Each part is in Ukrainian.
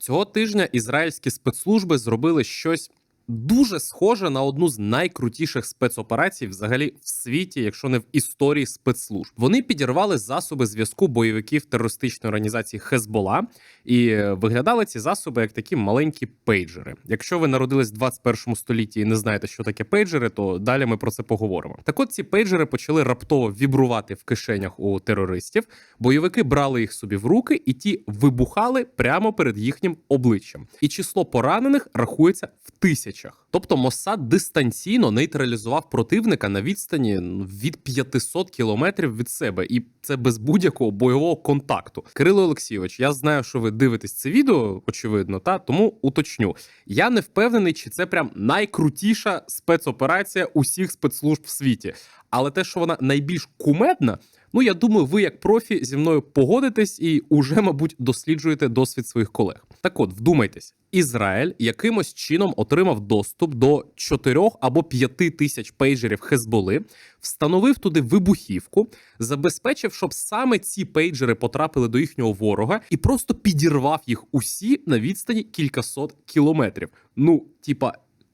Цього тижня ізраїльські спецслужби зробили щось дуже схоже на одну з найкрутіших спецоперацій взагалі в світі, якщо не в історії спецслужб. Вони підірвали засоби зв'язку бойовиків терористичної організації Хезбола, і е, виглядали ці засоби як такі маленькі пейджери. Якщо ви народились в 21 столітті і не знаєте, що таке пейджери, то далі ми про це поговоримо. Так от ці пейджери почали раптово вібрувати в кишенях у терористів. Бойовики брали їх собі в руки, і ті вибухали прямо перед їхнім обличчям. І число поранених рахується в тисячах. Тобто Моссад дистанційно нейтралізував противника на відстані від 500 кілометрів від себе, і це без будь-якого бойового контакту. Кирило Олексійович, я знаю, що ви дивитесь це відео, очевидно, та тому уточню. Я не впевнений, чи це прям найкрутіша спецоперація усіх спецслужб в світі. Але те, що вона найбільш кумедна, ну я думаю, ви як профі зі мною погодитесь і уже, мабуть, досліджуєте досвід своїх колег. Так от, вдумайтесь, Ізраїль якимось чином отримав доступ до 4 або 5 тисяч пейджерів Хезболи, встановив туди вибухівку, забезпечив, щоб саме ці пейджери потрапили до їхнього ворога, і просто підірвав їх усі на відстані кількасот кілометрів. Ну, типа.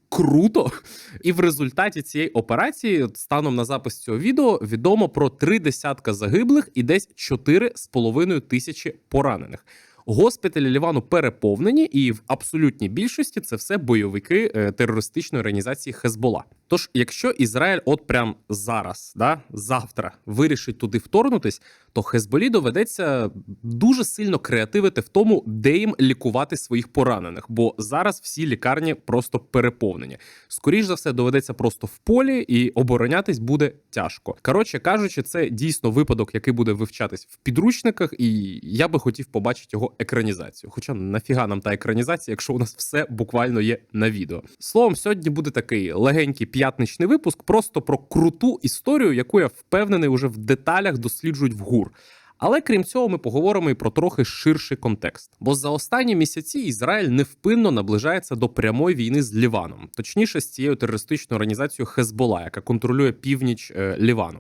Круто, і в результаті цієї операції, станом на запис цього відео, відомо про три десятка загиблих і десь чотири з половиною тисячі поранених. Госпіталі Лівану переповнені, і в абсолютній більшості це все бойовики е, терористичної організації Хезбола. Тож, якщо Ізраїль, от прям зараз, да завтра вирішить туди вторгнутись, то Хезболі доведеться дуже сильно креативити в тому, де їм лікувати своїх поранених, бо зараз всі лікарні просто переповнені. Скоріш за все, доведеться просто в полі, і оборонятись буде тяжко. Коротше кажучи, це дійсно випадок, який буде вивчатись в підручниках, і я би хотів побачити його екранізацію. Хоча нафіга нам та екранізація, якщо у нас все буквально є на відео. Словом, сьогодні буде такий легенький п'ятничний випуск, просто про круту історію, яку я впевнений уже в деталях досліджують в ГУР. Але крім цього, ми поговоримо і про трохи ширший контекст. Бо за останні місяці Ізраїль невпинно наближається до прямої війни з Ліваном, точніше з цією терористичною організацією Хезбола, яка контролює північ е, Лівану.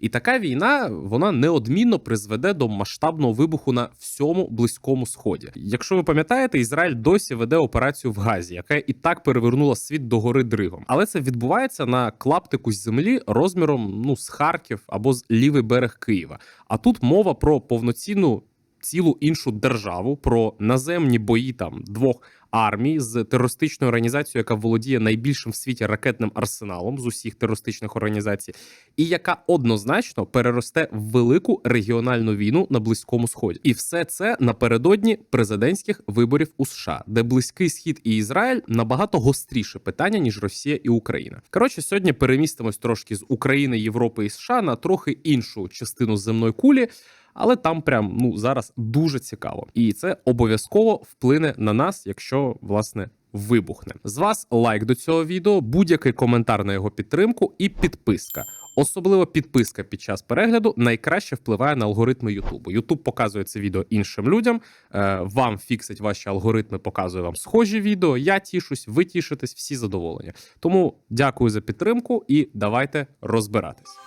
І така війна вона неодмінно призведе до масштабного вибуху на всьому близькому сході. Якщо ви пам'ятаєте, Ізраїль досі веде операцію в Газі, яка і так перевернула світ до гори дригом. Але це відбувається на клаптику землі розміром ну з Харків або з лівий берег Києва. А тут мова про повноцінну. Цілу іншу державу про наземні бої там двох армій з терористичною організацією, яка володіє найбільшим в світі ракетним арсеналом з усіх терористичних організацій, і яка однозначно переросте в велику регіональну війну на близькому сході, і все це напередодні президентських виборів у США, де близький схід і Ізраїль набагато гостріше питання ніж Росія і Україна. Коротше, сьогодні перемістимось трошки з України, Європи і США на трохи іншу частину земної кулі але там прям ну зараз дуже цікаво, і це обов'язково вплине на нас, якщо власне. Вибухне з вас лайк до цього відео, будь-який коментар на його підтримку і підписка. Особливо підписка під час перегляду найкраще впливає на алгоритми Ютубу. Ютуб показує це відео іншим людям. Е, вам фіксить ваші алгоритми, показує вам схожі відео. Я тішусь, ви тішитесь, всі задоволені. Тому дякую за підтримку і давайте розбиратись.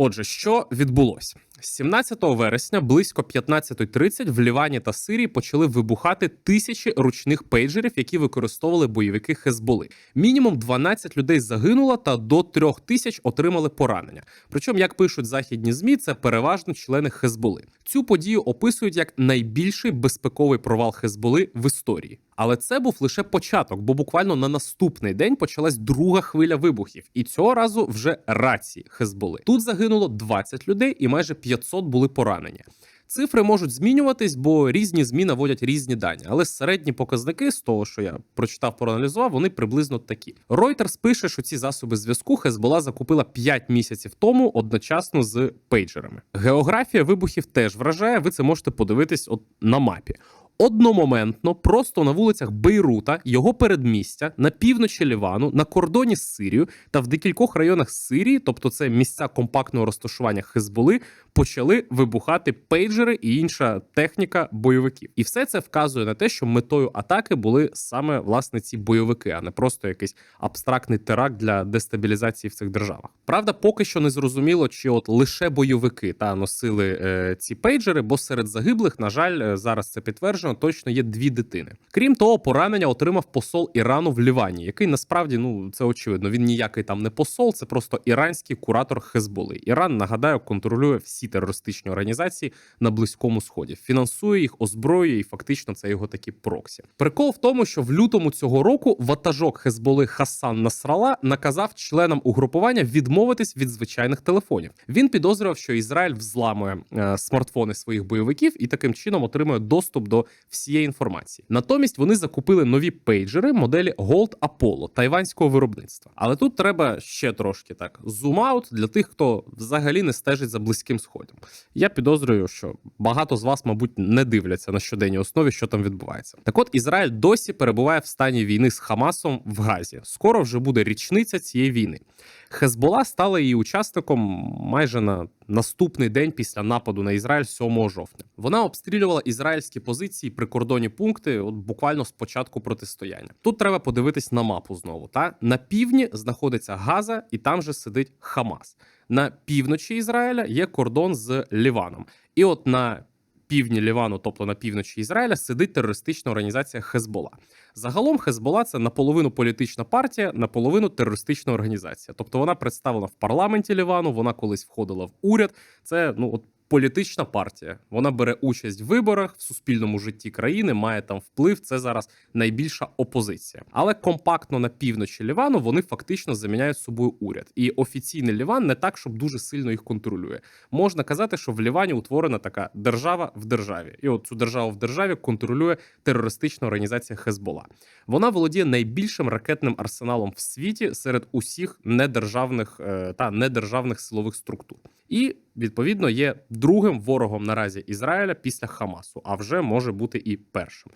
Отже, що відбулося? 17 вересня близько 15.30 в Лівані та Сирії почали вибухати тисячі ручних пейджерів, які використовували бойовики Хезболи. Мінімум 12 людей загинуло та до 3 тисяч отримали поранення. Причому, як пишуть західні змі, це переважно члени Хезболи. Цю подію описують як найбільший безпековий провал Хезболи в історії. Але це був лише початок, бо буквально на наступний день почалась друга хвиля вибухів, і цього разу вже рації Хезболи. Тут загинуло 20 людей і майже 500 були поранені. Цифри можуть змінюватись, бо різні змі наводять різні дані, але середні показники з того, що я прочитав, проаналізував, вони приблизно такі. Reuters пише, що ці засоби зв'язку Хезбола закупила 5 місяців тому одночасно з пейджерами. Географія вибухів теж вражає. Ви це можете подивитись от на мапі. Одномоментно, просто на вулицях Бейрута, його передмістя, на півночі Лівану, на кордоні з Сирією та в декількох районах Сирії, тобто це місця компактного розташування Хезболи, почали вибухати пейджери і інша техніка бойовиків. І все це вказує на те, що метою атаки були саме власне ці бойовики, а не просто якийсь абстрактний теракт для дестабілізації в цих державах. Правда, поки що не зрозуміло, чи от лише бойовики та носили е, ці пейджери, бо серед загиблих, на жаль, е, зараз це підтверджено, точно є дві дитини. Крім того, поранення отримав посол Ірану в Лівані, який насправді ну це очевидно. Він ніякий там не посол, це просто іранський куратор Хезболи. Іран нагадаю, контролює всі терористичні організації на близькому сході, фінансує їх, озброює, і фактично це його такі проксі. Прикол в тому, що в лютому цього року ватажок Хезболи Хасан Насрала наказав членам угрупування відмовитись від звичайних телефонів. Він підозрював, що Ізраїль взламує е, смартфони своїх бойовиків і таким чином отримує доступ до всієї інформації. Натомість вони закупили нові пейджери моделі Gold Apollo тайванського виробництва. Але тут треба ще трошки так зум-аут для тих, хто взагалі не стежить за близьким сходом. Я підозрюю, що багато з вас, мабуть, не дивляться на щоденній основі, що там відбувається. Так от Ізраїль досі перебуває в стані війни з Хамасом в Газі. Скоро вже буде річниця цієї війни. Хезбола стала її учасником майже на наступний день після нападу на Ізраїль 7 жовтня. Вона обстрілювала ізраїльські позиції, прикордонні пункти, от буквально з початку протистояння. Тут треба подивитись на мапу знову. Та на півдні знаходиться Газа, і там же сидить Хамас. На півночі Ізраїля є кордон з Ліваном. І от на півдні Лівану, тобто на півночі Ізраїля, сидить терористична організація Хезбола. Загалом Хезбола це наполовину політична партія, наполовину терористична організація. Тобто вона представлена в парламенті Лівану, вона колись входила в уряд. Це ну от. Політична партія вона бере участь в виборах в суспільному житті країни, має там вплив. Це зараз найбільша опозиція. Але компактно на півночі Лівану вони фактично заміняють собою уряд. І офіційний Ліван не так, щоб дуже сильно їх контролює. Можна казати, що в Лівані утворена така держава в державі, і от цю державу в державі контролює терористична організація Хезбола. Вона володіє найбільшим ракетним арсеналом в світі серед усіх недержавних е, та недержавних силових структур. І відповідно є другим ворогом наразі Ізраїля після Хамасу, а вже може бути і першим.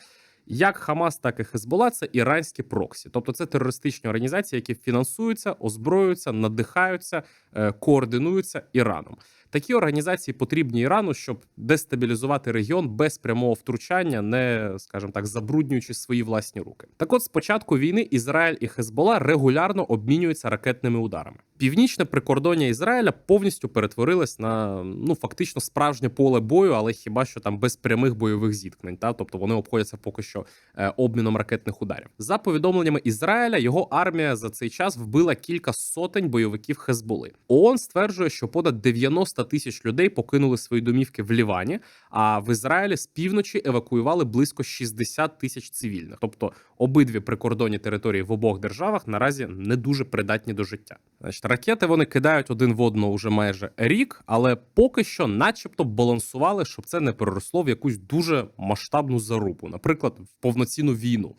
Як Хамас, так і Хезбола це іранські проксі, тобто це терористичні організації, які фінансуються, озброюються, надихаються, е, координуються Іраном. Такі організації потрібні Ірану, щоб дестабілізувати регіон без прямого втручання, не скажімо так, забруднюючи свої власні руки. Так, от з початку війни Ізраїль і Хезбола регулярно обмінюються ракетними ударами. Північне прикордоння Ізраїля повністю перетворилось на ну фактично справжнє поле бою, але хіба що там без прямих бойових зіткнень, та тобто вони обходяться поки що е, обміном ракетних ударів. За повідомленнями Ізраїля, його армія за цей час вбила кілька сотень бойовиків Хезболи. ООН стверджує, що понад 90 тисяч людей покинули свої домівки в Лівані, а в Ізраїлі з півночі евакуювали близько 60 тисяч цивільних. Тобто обидві прикордонні території в обох державах наразі не дуже придатні до життя. Значить, ракети вони кидають один в одного вже майже рік, але поки що, начебто, балансували, щоб це не переросло в якусь дуже масштабну зарубу, наприклад, в повноцінну війну.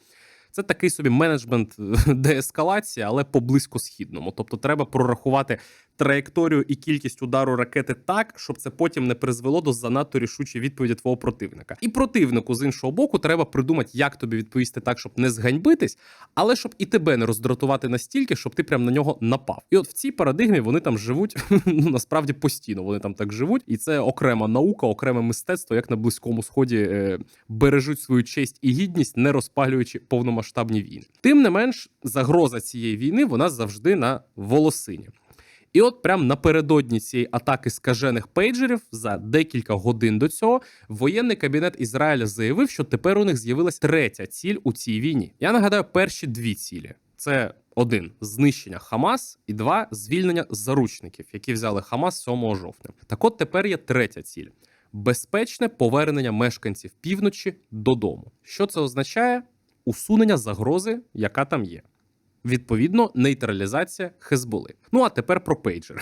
Це такий собі менеджмент деескалації, але по близькосхідному. Тобто, треба прорахувати траєкторію і кількість удару ракети так, щоб це потім не призвело до занадто рішучої відповіді твого противника. І противнику з іншого боку треба придумати, як тобі відповісти так, щоб не зганьбитись, але щоб і тебе не роздратувати настільки, щоб ти прям на нього напав. І от в цій парадигмі вони там живуть ну насправді постійно. Вони там так живуть, і це окрема наука, окреме мистецтво, як на близькому сході е, бережуть свою честь і гідність, не розпалюючи повномасштабні війни. Тим не менш, загроза цієї війни вона завжди на волосині. І от прям напередодні цієї атаки скажених пейджерів за декілька годин до цього воєнний кабінет Ізраїля заявив, що тепер у них з'явилась третя ціль у цій війні. Я нагадаю, перші дві цілі це один знищення Хамас, і два звільнення заручників, які взяли Хамас 7 жовтня. Так, от тепер є третя ціль. Безпечне повернення мешканців півночі додому. Що це означає? Усунення загрози, яка там є відповідно нейтралізація Хезболи. Ну а тепер про пейджери.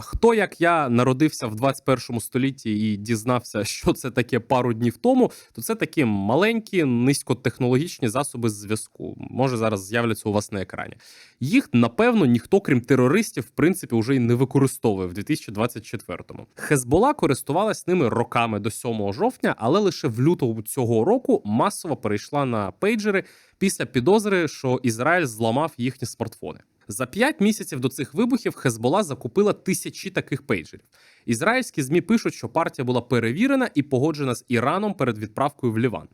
Хто як я народився в 21 столітті і дізнався, що це таке пару днів тому, то це такі маленькі низькотехнологічні засоби зв'язку. Може зараз з'являться у вас на екрані. Їх напевно ніхто, крім терористів, в принципі, вже й не використовує в 2024-му. Хезбола користувалась ними роками до 7 жовтня, але лише в лютому цього року масово перейшла на пейджери після підозри, що Ізраїль зламав їхні смартфони. За 5 місяців до цих вибухів Хезбола закупила тисячі таких пейджерів. Ізраїльські змі пишуть, що партія була перевірена і погоджена з Іраном перед відправкою в Ліван.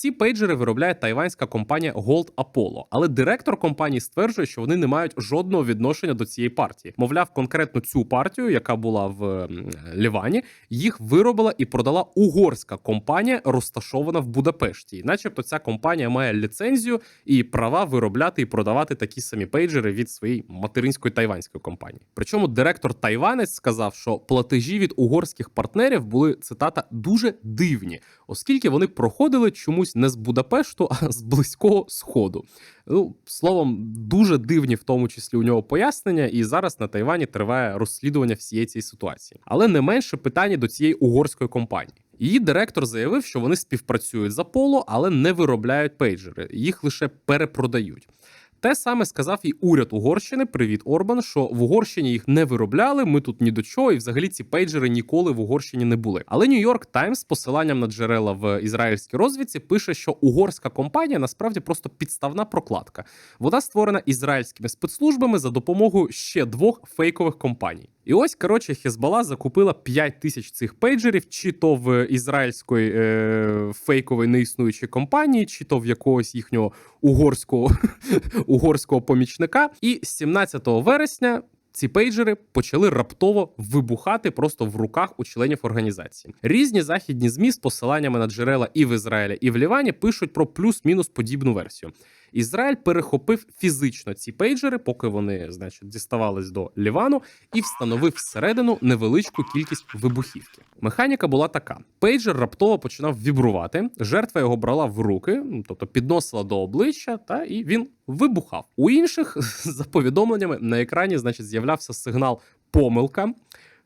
Ці пейджери виробляє тайванська компанія Gold Apollo, але директор компанії стверджує, що вони не мають жодного відношення до цієї партії. Мовляв, конкретно цю партію, яка була в Лівані, їх виробила і продала угорська компанія, розташована в Будапешті. І начебто ця компанія має ліцензію і права виробляти і продавати такі самі пейджери від своєї материнської тайванської компанії. Причому директор Тайванець сказав, що платежі від угорських партнерів були цитата дуже дивні, оскільки вони проходили чомусь не з Будапешту, а з близького сходу. Ну, словом, дуже дивні, в тому числі у нього пояснення, і зараз на Тайвані триває розслідування всієї цієї ситуації. Але не менше питання до цієї угорської компанії. Її директор заявив, що вони співпрацюють з Apollo, але не виробляють пейджери, їх лише перепродають. Те саме сказав і уряд Угорщини. Привіт, Орбан. Що в Угорщині їх не виробляли. Ми тут ні до чого, і взагалі ці пейджери ніколи в Угорщині не були. Але Нью-Йорк Таймс з посиланням на джерела в ізраїльській розвідці пише, що угорська компанія насправді просто підставна прокладка. Вона створена ізраїльськими спецслужбами за допомогою ще двох фейкових компаній. І ось коротше Хезбала закупила 5 тисяч цих пейджерів, чи то в ізраїльської е, фейкової неіснуючої компанії, чи то в якогось їхнього угорського угорського помічника. І 17 вересня. Ці пейджери почали раптово вибухати просто в руках у членів організації. Різні західні змі з посиланнями на джерела і в Ізраїлі, і в Лівані пишуть про плюс-мінус подібну версію. Ізраїль перехопив фізично ці пейджери, поки вони, значить, діставались до Лівану, і встановив всередину невеличку кількість вибухівки. Механіка була така: пейджер раптово починав вібрувати. Жертва його брала в руки, ну, тобто підносила до обличчя, та і він вибухав. У інших за повідомленнями на екрані, значить, з'являвся сигнал помилка.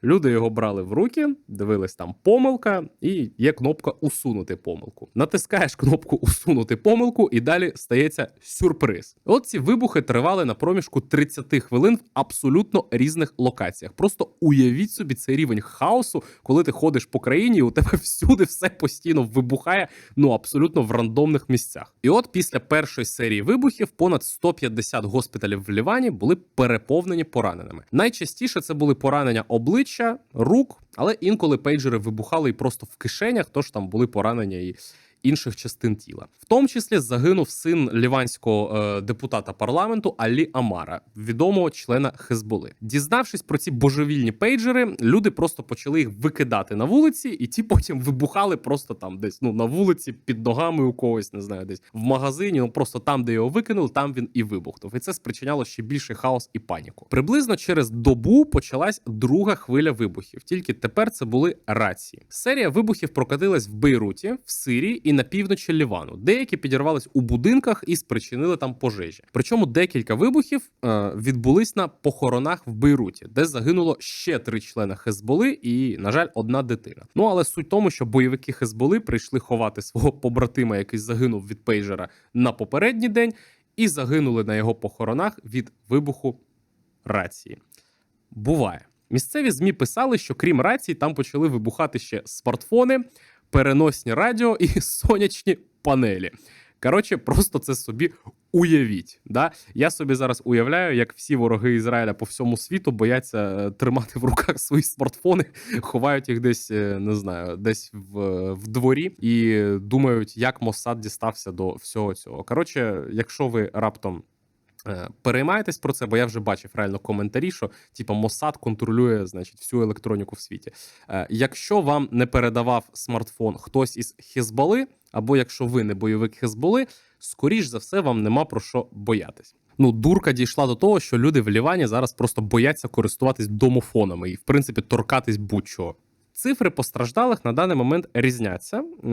Люди його брали в руки, дивились там помилка, і є кнопка усунути помилку. Натискаєш кнопку усунути помилку, і далі стається сюрприз. От ці вибухи тривали на проміжку 30 хвилин в абсолютно різних локаціях. Просто уявіть собі цей рівень хаосу, коли ти ходиш по країні, і у тебе всюди все постійно вибухає, ну абсолютно в рандомних місцях. І от після першої серії вибухів понад 150 госпіталів в Лівані були переповнені пораненими. Найчастіше це були поранення обличчя рук, але інколи пейджери вибухали і просто в кишенях, тож там були поранення і інших частин тіла. В тому числі загинув син ліванського е, депутата парламенту Алі Амара, відомого члена Хезболи. Дізнавшись про ці божевільні пейджери, люди просто почали їх викидати на вулиці, і ті потім вибухали просто там десь ну на вулиці під ногами у когось, не знаю, десь в магазині. Ну просто там, де його викинули, там він і вибухнув. І це спричиняло ще більший хаос і паніку. Приблизно через добу почалась друга хвиля вибухів. Тільки тепер це були рації. Серія вибухів прокатилась в Бейруті, в Сирії і на півночі Лівану. Деякі підірвались у будинках і спричинили там пожежі. Причому декілька вибухів е, відбулись на похоронах в Бейруті, де загинуло ще три члени Хезболи і, на жаль, одна дитина. Ну але суть тому, що бойовики Хезболи прийшли ховати свого побратима, який загинув від пейджера на попередній день, і загинули на його похоронах від вибуху рації. Буває. Місцеві змі писали, що крім рацій, там почали вибухати ще смартфони, переносні радіо і сонячні панелі. Коротше, просто це собі уявіть. Да? Я собі зараз уявляю, як всі вороги Ізраїля по всьому світу бояться е, тримати в руках свої смартфони, ховають їх десь, е, не знаю, десь в, в дворі і думають, як Моссад дістався до всього цього. Коротше, якщо ви раптом. Е, Переймайтесь про це, бо я вже бачив реально коментарі, що типу, Mossad контролює значить, всю електроніку в світі. Е, Якщо вам не передавав смартфон хтось із Хезболи, або якщо ви не бойовик Хезболи, скоріш за все вам нема про що боятись. Ну, дурка дійшла до того, що люди в Лівані зараз просто бояться користуватись домофонами і, в принципі, торкатись будь-чого. Цифри постраждалих на даний момент різняться, е,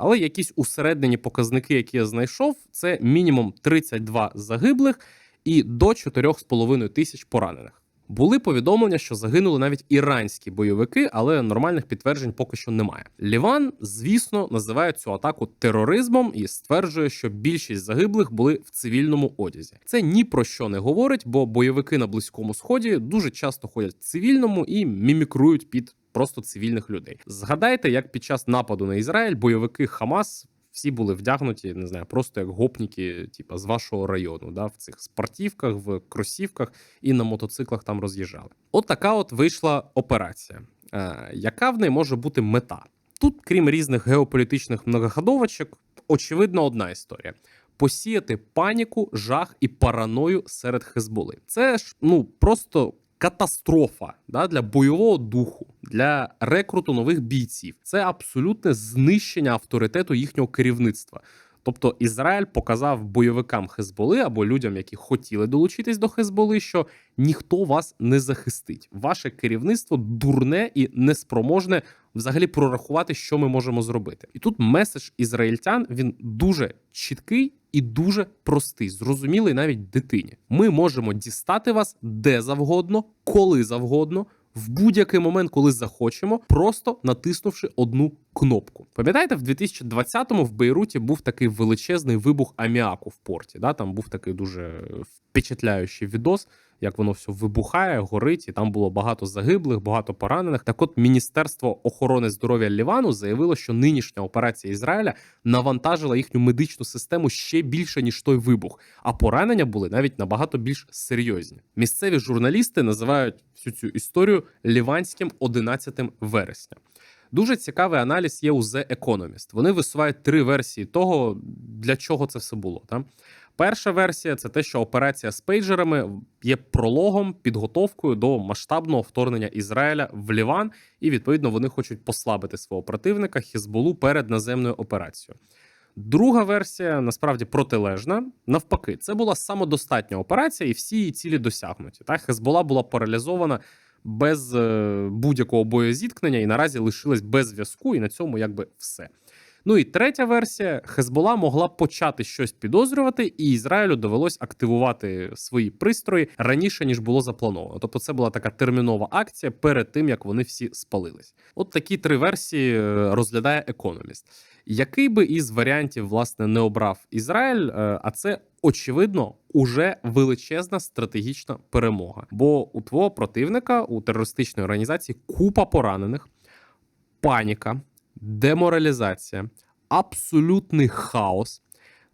але якісь усереднені показники, які я знайшов, це мінімум 32 загиблих і до 4,5 тисяч поранених. Були повідомлення, що загинули навіть іранські бойовики, але нормальних підтверджень поки що немає. Ліван, звісно, називає цю атаку тероризмом і стверджує, що більшість загиблих були в цивільному одязі. Це ні про що не говорить, бо бойовики на близькому сході дуже часто ходять в цивільному і мімікрують під просто цивільних людей. Згадайте, як під час нападу на Ізраїль бойовики Хамас. Всі були вдягнуті, не знаю, просто як гопніки, типа з вашого району, да, в цих спортівках, в кросівках і на мотоциклах там роз'їжджали. От така от вийшла операція. Е, яка в неї може бути мета? Тут, крім різних геополітичних многоходовочок, очевидно, одна історія: посіяти паніку, жах і параною серед Хезболи. Це ж ну просто катастрофа да, для бойового духу, для рекруту нових бійців. Це абсолютне знищення авторитету їхнього керівництва. Тобто Ізраїль показав бойовикам Хезболи або людям, які хотіли долучитись до Хезболи, що ніхто вас не захистить. Ваше керівництво дурне і неспроможне взагалі прорахувати, що ми можемо зробити. І тут меседж ізраїльтян він дуже чіткий і дуже простий, зрозумілий навіть дитині. Ми можемо дістати вас де завгодно, коли завгодно. В будь-який момент, коли захочемо, просто натиснувши одну кнопку. Пам'ятаєте, в 2020-му в Бейруті був такий величезний вибух аміаку в порті. Да? Там був такий дуже впечатляючий відос, як воно все вибухає, горить, і там було багато загиблих, багато поранених. Так, от Міністерство охорони здоров'я Лівану заявило, що нинішня операція Ізраїля навантажила їхню медичну систему ще більше ніж той вибух, а поранення були навіть набагато більш серйозні. Місцеві журналісти називають всю цю історію ліванським 11 вересня. Дуже цікавий аналіз є у The Economist. Вони висувають три версії того, для чого це все було. Та? Перша версія це те, що операція з пейджерами є прологом, підготовкою до масштабного вторгнення Ізраїля в Ліван, і відповідно вони хочуть послабити свого противника Хізболу перед наземною операцією. Друга версія насправді протилежна. Навпаки, це була самодостатня операція, і всі її цілі досягнуті. Так, Хезбола була паралізована без е, будь-якого боєзіткнення і наразі лишилась без зв'язку, і на цьому якби все. Ну і третя версія: Хезбола могла почати щось підозрювати, і Ізраїлю довелось активувати свої пристрої раніше ніж було заплановано. Тобто, це була така термінова акція перед тим як вони всі спалились. От такі три версії е, розглядає економіст. Який би із варіантів власне не обрав Ізраїль, е, а це очевидно уже величезна стратегічна перемога. Бо у твого противника у терористичної організації купа поранених, паніка деморалізація, абсолютний хаос,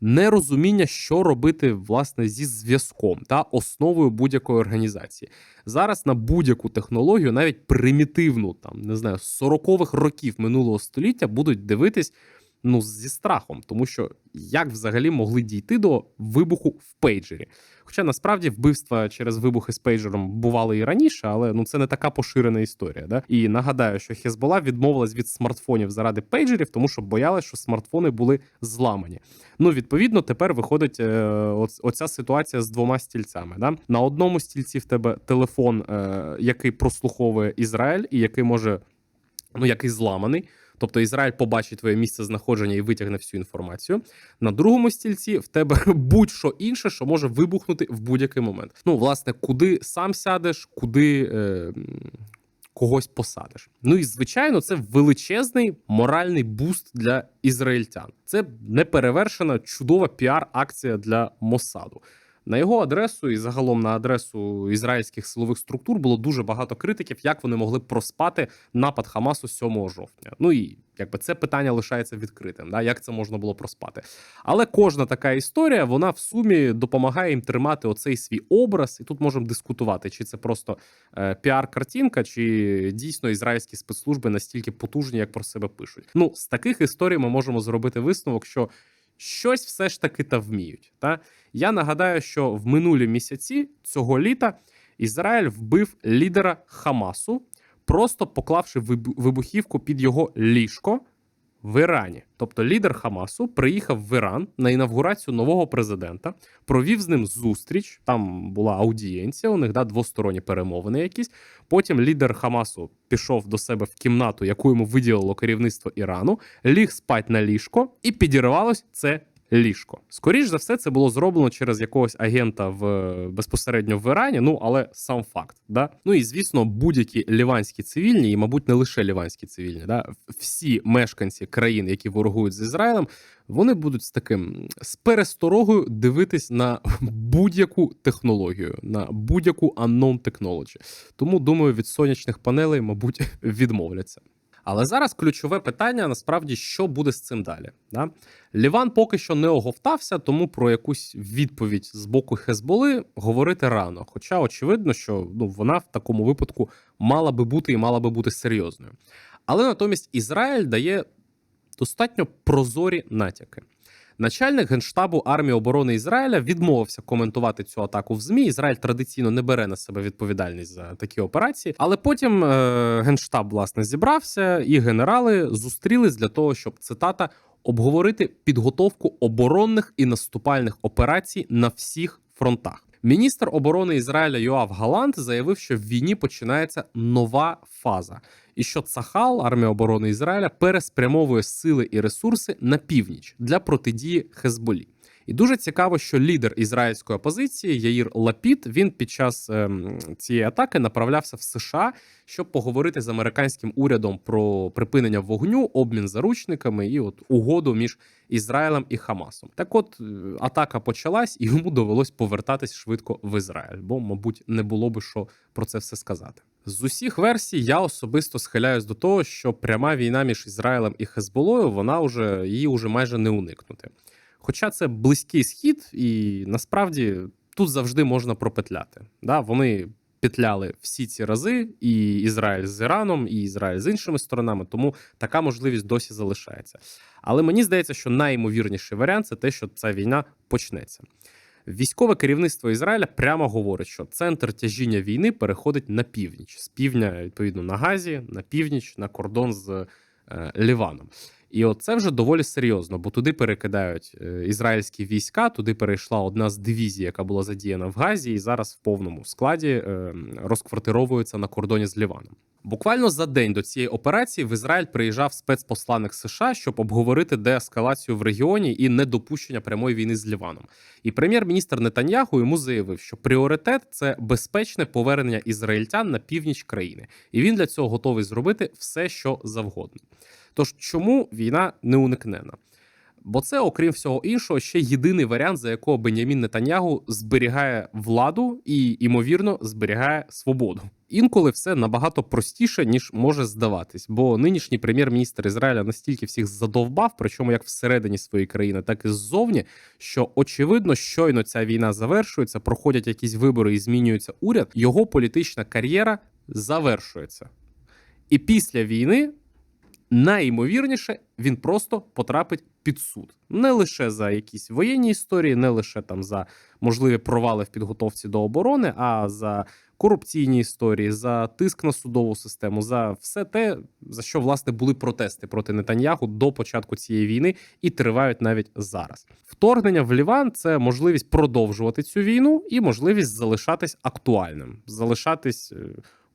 нерозуміння, що робити власне зі зв'язком та основою будь-якої організації. Зараз на будь-яку технологію, навіть примітивну, там не знаю, з 40-х років минулого століття будуть дивитись. Ну, зі страхом, тому що як взагалі могли дійти до вибуху в пейджері? Хоча насправді вбивства через вибухи з пейджером бували і раніше, але ну це не така поширена історія. Да? І нагадаю, що Хезбола відмовилась від смартфонів заради пейджерів, тому що боялась, що смартфони були зламані. Ну, відповідно, тепер виходить е, оця ситуація з двома стільцями. Да? На одному стільці в тебе телефон, е, який прослуховує Ізраїль, і який може, ну який зламаний. Тобто Ізраїль побачить твоє місце знаходження і витягне всю інформацію. На другому стільці в тебе будь-що інше, що може вибухнути в будь-який момент. Ну, власне, куди сам сядеш, куди е, когось посадиш. Ну і звичайно, це величезний моральний буст для ізраїльтян. Це неперевершена чудова піар-акція для Мосаду. На його адресу і загалом на адресу ізраїльських силових структур було дуже багато критиків, як вони могли проспати напад Хамасу 7 жовтня. Ну і якби це питання лишається відкритим. Да, як це можна було проспати? Але кожна така історія вона в сумі допомагає їм тримати оцей свій образ, і тут можемо дискутувати, чи це просто е, піар-картинка, чи дійсно ізраїльські спецслужби настільки потужні, як про себе пишуть. Ну з таких історій ми можемо зробити висновок, що щось все ж таки та вміють. Та я нагадаю, що в минулі місяці цього літа Ізраїль вбив лідера Хамасу, просто поклавши вибухівку під його ліжко в Ірані. Тобто лідер Хамасу приїхав в Іран на інавгурацію нового президента, провів з ним зустріч. Там була аудієнція, у них да, двосторонні перемовини. Якісь потім лідер Хамасу пішов до себе в кімнату, яку йому виділило керівництво Ірану, ліг спать на ліжко, і підірвалось це ліжко. Скоріш за все, це було зроблено через якогось агента в безпосередньо в Ірані. Ну але сам факт, да. Ну і звісно, будь-які ліванські цивільні, і мабуть, не лише ліванські цивільні, да, всі мешканці країн, які ворогують з Ізраїлем, вони будуть з таким з пересторогою дивитись на будь-яку технологію, на будь-яку unknown technology. Тому думаю, від сонячних панелей, мабуть, відмовляться. Але зараз ключове питання насправді, що буде з цим далі. Да? Ліван поки що не оговтався, тому про якусь відповідь з боку Хезболи говорити рано. Хоча очевидно, що ну, вона в такому випадку мала би бути і мала би бути серйозною. Але натомість Ізраїль дає достатньо прозорі натяки. Начальник генштабу армії оборони Ізраїля відмовився коментувати цю атаку в змі. Ізраїль традиційно не бере на себе відповідальність за такі операції. Але потім е, генштаб власне зібрався, і генерали зустрілись для того, щоб цитата обговорити підготовку оборонних і наступальних операцій на всіх фронтах. Міністр оборони Ізраїля Йоав Галант заявив, що в війні починається нова фаза, і що Цахал, армія оборони Ізраїля, переспрямовує сили і ресурси на північ для протидії Хезболі. І дуже цікаво, що лідер ізраїльської опозиції Яїр Лапіт він під час ем, цієї атаки направлявся в США, щоб поговорити з американським урядом про припинення вогню, обмін заручниками і от угоду між Ізраїлем і Хамасом. Так, от е, атака почалась, і йому довелось повертатись швидко в Ізраїль, бо, мабуть, не було би що про це все сказати. З усіх версій я особисто схиляюсь до того, що пряма війна між Ізраїлем і Хезболою вона вже її вже майже не уникнути. Хоча це близький схід, і насправді тут завжди можна пропетляти. Да? Вони петляли всі ці рази, і Ізраїль з Іраном, і Ізраїль з іншими сторонами, тому така можливість досі залишається. Але мені здається, що найімовірніший варіант це те, що ця війна почнеться. Військове керівництво Ізраїля прямо говорить, що центр тяжіння війни переходить на північ з півдня, відповідно, на Газі, на північ, на кордон з е, Ліваном. І от це вже доволі серйозно, бо туди перекидають е, ізраїльські війська. Туди перейшла одна з дивізій, яка була задіяна в Газі, і зараз в повному складі е, розквартировується на кордоні з Ліваном. Буквально за день до цієї операції в Ізраїль приїжджав спецпосланник США, щоб обговорити деескалацію в регіоні і недопущення прямої війни з Ліваном. І прем'єр-міністр Нетаньяху йому заявив, що пріоритет це безпечне повернення ізраїльтян на північ країни, і він для цього готовий зробити все, що завгодно. Тож чому війна неуникнена? Бо це, окрім всього іншого, ще єдиний варіант, за якого Бенямін Нетаньягу зберігає владу і, ймовірно, зберігає свободу. Інколи все набагато простіше ніж може здаватись, бо нинішній прем'єр-міністр Ізраїля настільки всіх задовбав, причому як всередині своєї країни, так і ззовні, що очевидно, щойно ця війна завершується, проходять якісь вибори і змінюється уряд. Його політична кар'єра завершується. І після війни найімовірніше він просто потрапить під суд не лише за якісь воєнні історії, не лише там за можливі провали в підготовці до оборони, а за корупційні історії, за тиск на судову систему, за все те, за що власне були протести проти Нетаньяху до початку цієї війни і тривають навіть зараз. Вторгнення в Ліван це можливість продовжувати цю війну і можливість залишатись актуальним, залишатись.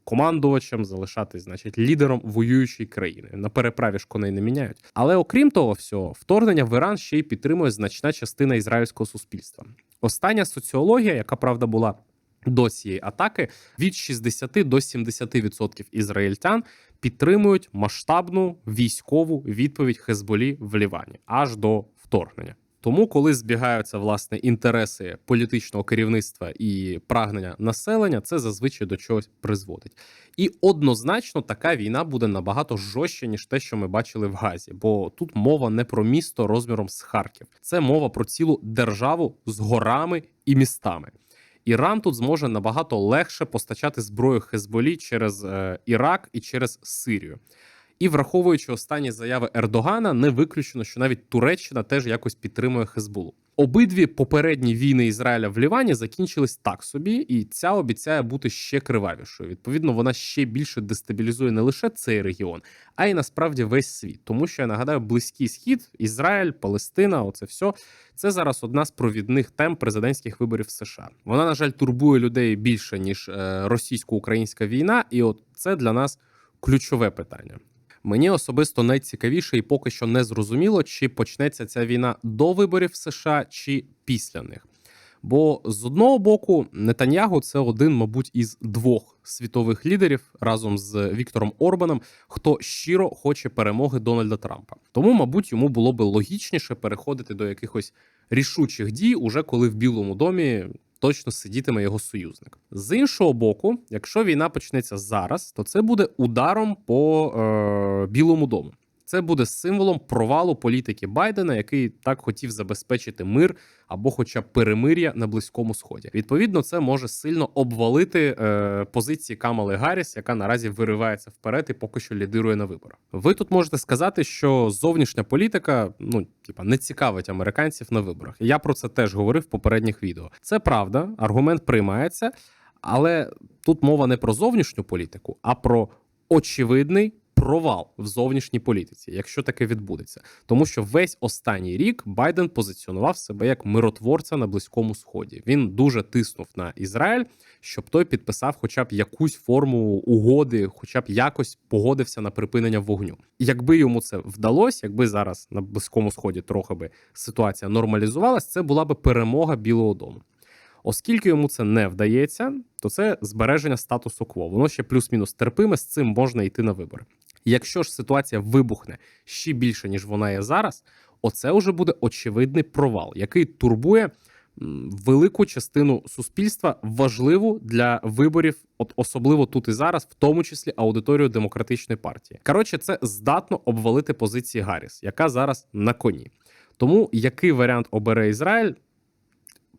Командувачем, залишатись, значить, лідером воюючої країни. На переправі ж коней не міняють. Але окрім того всього, вторгнення в Іран ще й підтримує значна частина ізраїльського суспільства. Остання соціологія, яка правда була. До цієї атаки від 60 до 70% ізраїльтян підтримують масштабну військову відповідь Хезболі в Лівані аж до вторгнення. Тому, коли збігаються власне інтереси політичного керівництва і прагнення населення, це зазвичай до чогось призводить. І однозначно така війна буде набагато жорстче, ніж те, що ми бачили в Газі. Бо тут мова не про місто розміром з Харків, це мова про цілу державу з горами і містами. Іран тут зможе набагато легше постачати зброю Хезболі через е, Ірак і через Сирію. І враховуючи останні заяви Ердогана, не виключено, що навіть Туреччина теж якось підтримує Хезбулу. Обидві попередні війни Ізраїля в Лівані закінчились так собі, і ця обіцяє бути ще кривавішою. Відповідно, вона ще більше дестабілізує не лише цей регіон, а й насправді весь світ. Тому що я нагадаю, близький схід, Ізраїль, Палестина, оце все це зараз одна з провідних тем президентських виборів США. Вона, на жаль, турбує людей більше ніж е, російсько-українська війна, і от це для нас ключове питання. Мені особисто найцікавіше і поки що не зрозуміло, чи почнеться ця війна до виборів США чи після них. Бо з одного боку, Нетаньягу це один, мабуть, із двох світових лідерів разом з Віктором Орбаном, хто щиро хоче перемоги Дональда Трампа. Тому, мабуть, йому було би логічніше переходити до якихось рішучих дій, уже коли в Білому домі точно сидітиме його союзник. З іншого боку, якщо війна почнеться зараз, то це буде ударом по е, Білому дому. Це буде символом провалу політики Байдена, який так хотів забезпечити мир або, хоча б перемир'я на близькому сході. Відповідно, це може сильно обвалити е, позиції Камали Гарріс, яка наразі виривається вперед і поки що лідирує на виборах. Ви тут можете сказати, що зовнішня політика ну типа не цікавить американців на виборах. Я про це теж говорив в попередніх відео. Це правда, аргумент приймається, але тут мова не про зовнішню політику, а про очевидний провал в зовнішній політиці, якщо таке відбудеться, тому що весь останній рік Байден позиціонував себе як миротворця на близькому сході. Він дуже тиснув на Ізраїль, щоб той підписав, хоча б якусь форму угоди, хоча б якось погодився на припинення вогню. Якби йому це вдалося, якби зараз на близькому сході трохи би ситуація нормалізувалась, це була би перемога Білого Дому. Оскільки йому це не вдається, то це збереження статусу кво. Воно ще плюс-мінус терпиме, з цим можна йти на вибори. Якщо ж ситуація вибухне ще більше, ніж вона є зараз, оце вже буде очевидний провал, який турбує велику частину суспільства, важливу для виборів, от особливо тут і зараз, в тому числі аудиторію демократичної партії. Коротше, це здатно обвалити позиції Гарріс, яка зараз на коні. Тому який варіант обере Ізраїль?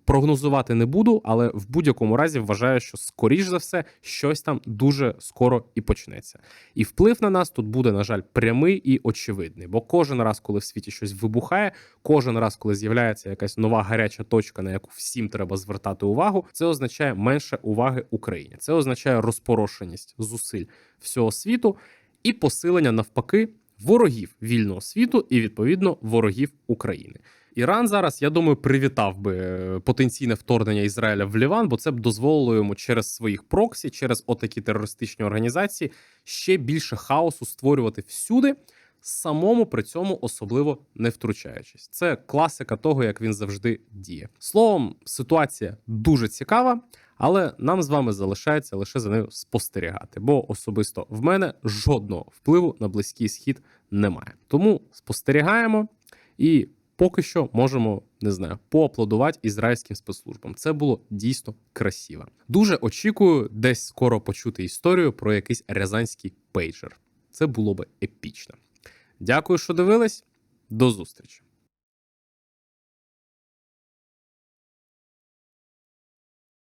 Прогнозувати не буду, але в будь-якому разі вважаю, що скоріш за все щось там дуже скоро і почнеться. І вплив на нас тут буде, на жаль, прямий і очевидний. Бо кожен раз, коли в світі щось вибухає, кожен раз, коли з'являється якась нова гаряча точка, на яку всім треба звертати увагу, це означає менше уваги Україні. Це означає розпорошеність зусиль всього світу і посилення навпаки ворогів вільного світу і відповідно ворогів України. Іран зараз, я думаю, привітав би е, потенційне вторгнення Ізраїля в Ліван, бо це б дозволило йому через своїх проксі, через отакі терористичні організації ще більше хаосу створювати всюди, самому при цьому особливо не втручаючись. Це класика того, як він завжди діє. Словом, ситуація дуже цікава. Але нам з вами залишається лише за нею спостерігати, бо особисто в мене жодного впливу на близький схід немає. Тому спостерігаємо і поки що можемо не знаю поаплодувати ізраїльським спецслужбам. Це було дійсно красиво. Дуже очікую десь скоро почути історію про якийсь рязанський пейджер. Це було би епічно. Дякую, що дивились. До зустрічі.